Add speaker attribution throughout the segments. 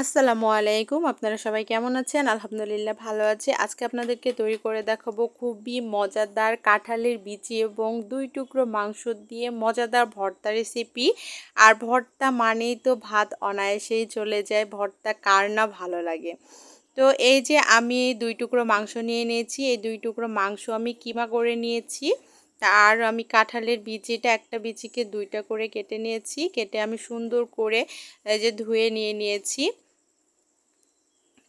Speaker 1: আসসালামু আলাইকুম। আপনারা সবাই কেমন আছেন? আলহামদুলিল্লাহ ভালো আছি। আজকে আপনাদেরকে তৈরি করে দেখাবো খুবই মজাদার কাঁঠালের বিচি এবং দুই টুকরো মাংস দিয়ে মজাদার ভর্তা রেসিপি আর ভর্তা মানেই তো ভাত অনায়াসেই চলে যায়। ভর্তা কার না ভালো লাগে। তো এই যে আমি দুই টুকরো মাংস নিয়ে নিয়েছি। এই দুই টুকরো মাংস আমি কিমা করে নিয়েছি? আর আমি কাঁঠালের বিচিটা একটা বিচিকে দুইটা করে কেটে নিয়েছি। কেটে আমি সুন্দর করে যে ধুয়ে নিয়ে নিয়েছি।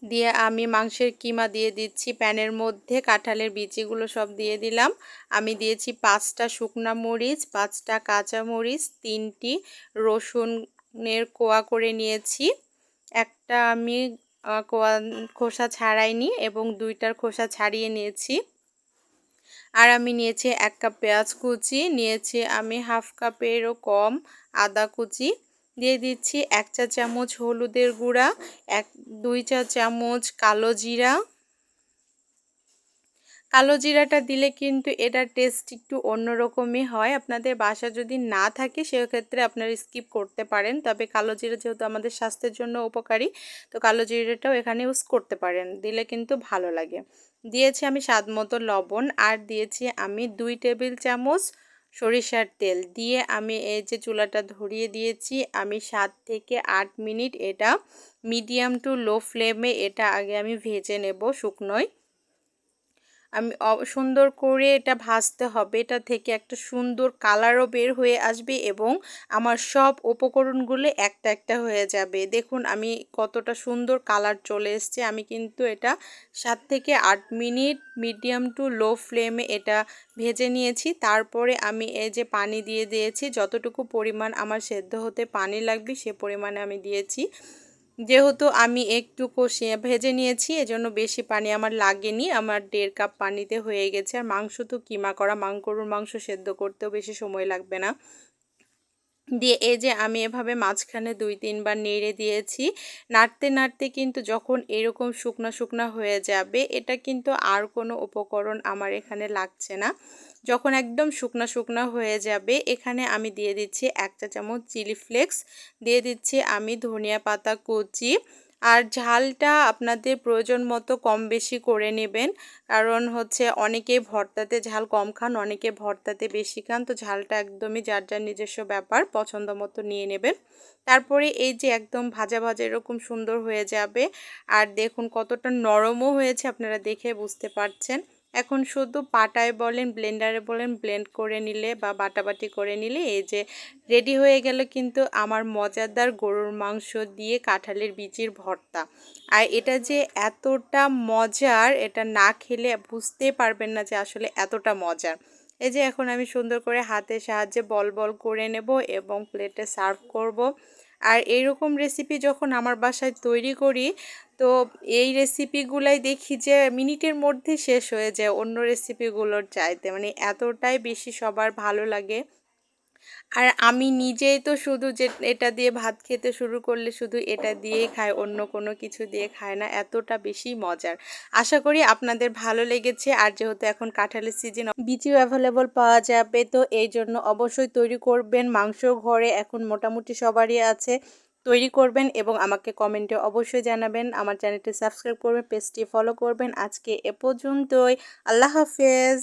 Speaker 1: দিয়ে আমি মাংসের কিমা দিয়ে দিচ্ছি। প্যানের মধ্যে কাঁঠালের বিচিগুলো সব দিয়ে দিলাম। আমি দিয়েছি পাঁচটা শুকনা মরিচ, পাঁচটা কাঁচা মরিচ, তিনটি রসুনের কোয়া করে নিয়েছি। একটা আমি কোয়া, খোসা ছাড়াইনি এবং দুইটার খোসা ছাড়িয়ে নিয়েছি। আর আমি নিয়েছি এক কাপ পেঁয়াজ কুচি, নিয়েছি আমি হাফ কাপেরও কম আদা কুচি। দিয়ে দিচ্ছি এক চা চামচ হলুদের গুঁড়া, এক, দুই চা চামচ কালো জিরা। কালো জিরাটা দিলে কিন্তু এটার টেস্ট একটু অন্যরকমই হয়। আপনাদের বাসা যদি না থাকে সেক্ষেত্রে আপনারা স্কিপ করতে পারেন। তবে কালো জিরা যেহেতু আমাদের স্বাস্থ্যের জন্য উপকারী, তো কালো জিরাটাও এখানে ইউজ করতে পারেন। দিলে কিন্তু ভালো লাগে। দিয়েছি আমি স্বাদ মতো লবণ আর দিয়েছি আমি দুই টেবিল চামচ সরিষার তেল দিয়ে আমি এই যে চুলাটা ধরিয়ে দিয়েছি, আমি সাত থেকে আট মিনিট এটা মিডিয়াম টু লো ফ্লেমে এটা আগে আমি ভেজে নেব শুকনোয়। আমি সুন্দর করে এটা ভাজতে হবে। এটা থেকে একটা সুন্দর কালারও বের হয়ে আসবে এবং আমার সব উপকরণগুলো একটা একটা হয়ে যাবে। দেখুন, আমি কতটা সুন্দর কালার চলে এসছে। আমি কিন্তু এটা সাত থেকে আট মিনিট মিডিয়াম টু লো ফ্লেমে এটা ভেজে নিয়েছি। তারপরে আমি এই যে পানি দিয়ে দিয়েছি, যতটুকু পরিমাণ আমার সেদ্ধ হতে পানি লাগবে সে পরিমাণে আমি দিয়েছি। যেহেতু আমি একটু কষিয়ে ভেজে নিয়েছি, এজন্য বেশি পানি আমার লাগেনি। আমার দেড় কাপ পানিতে হয়ে গেছে। আর মাংস তো কিমা করা মাংকরুর মাংস সেদ্ধ করতেও বেশি সময় লাগবে না। দিয়ে এই যে আমি এভাবে মাঝখানে দুই, তিনবার নেড়ে দিয়েছি। নাড়তে নাড়তে কিন্তু যখন এরকম শুকনা শুকনা হয়ে যাবে, এটা কিন্তু আর কোনো উপকরণ আমার এখানে লাগছে না। যখন একদম শুকনা শুকনা হয়ে যাবে, এখানে আমি দিয়ে দিচ্ছি এক চা চামচ চিলি ফ্লেক্স, দিয়ে দিচ্ছি আমি ধনিয়া পাতা কুচি আর ঝালটা আপনাদের প্রয়োজন মতো কম বেশি করে নেবেন। কারণ হচ্ছে অনেকে ভর্তাতে ঝাল কম খান, অনেকে ভর্তাতে বেশি খান। তো ঝালটা একদমই যার যার নিজস্ব ব্যাপার, পছন্দ মতো নিয়ে নেবেন। তারপরে এই যে একদম ভাজা ভাজা এরকম সুন্দর হয়ে যাবে। আর দেখুন কতটা নরমও হয়েছে, আপনারা দেখে বুঝতে পারছেন। এখন শুধু পাটায় বলেন, ব্লেন্ডারে বলেন, ব্লেন্ড করে নিলে বা বাটাবাটি করে নিলে এই যে রেডি হয়ে গেল কিন্তু আমার মজাদার গরুর মাংস দিয়ে কাঁঠালের বিচির ভর্তা। আর এটা যে এতটা মজার, এটা না খেলে বুঝতে পারবেন না যে আসলে এতটা মজার। এই যে এখন আমি সুন্দর করে হাতের সাহায্যে বল বল করে নেব এবং প্লেটে সার্ভ করব। আর এইরকম রেসিপি যখন আমার বাসায় তৈরি করি, তো এই রেসিপিগুলাই দেখি যে মিনিটের মধ্যে শেষ হয়ে যায় অন্য রেসিপিগুলোর চাইতে। মানে এতটাই বেশি সবার ভালো লাগে। আর আমি নিজেই তো শুধু যে এটা দিয়ে ভাত খেতে শুরু করলে শুধু এটা দিয়েই খায় অন্য কোনো কিছু দিয়ে খায় না, এতটা বেশি মজার। আশা করি আপনাদের ভালো লেগেছে। আর যেহেতু এখন কাঁঠালের সিজন বিচিও অ্যাভেলেবল পাওয়া যাবে। তো এই জন্য অবশ্যই তৈরি করবেন। মাংস ঘরে এখন মোটামুটি সবারই আছে। তৈরি করবেন এবং আমাকে কমেন্টে অবশ্যই জানাবেন। আমার চ্যানেলটি সাবস্ক্রাইব করবেন পেজটি ফলো করবেন। আজকে এ পর্যন্তই। আল্লাহ হাফেজ।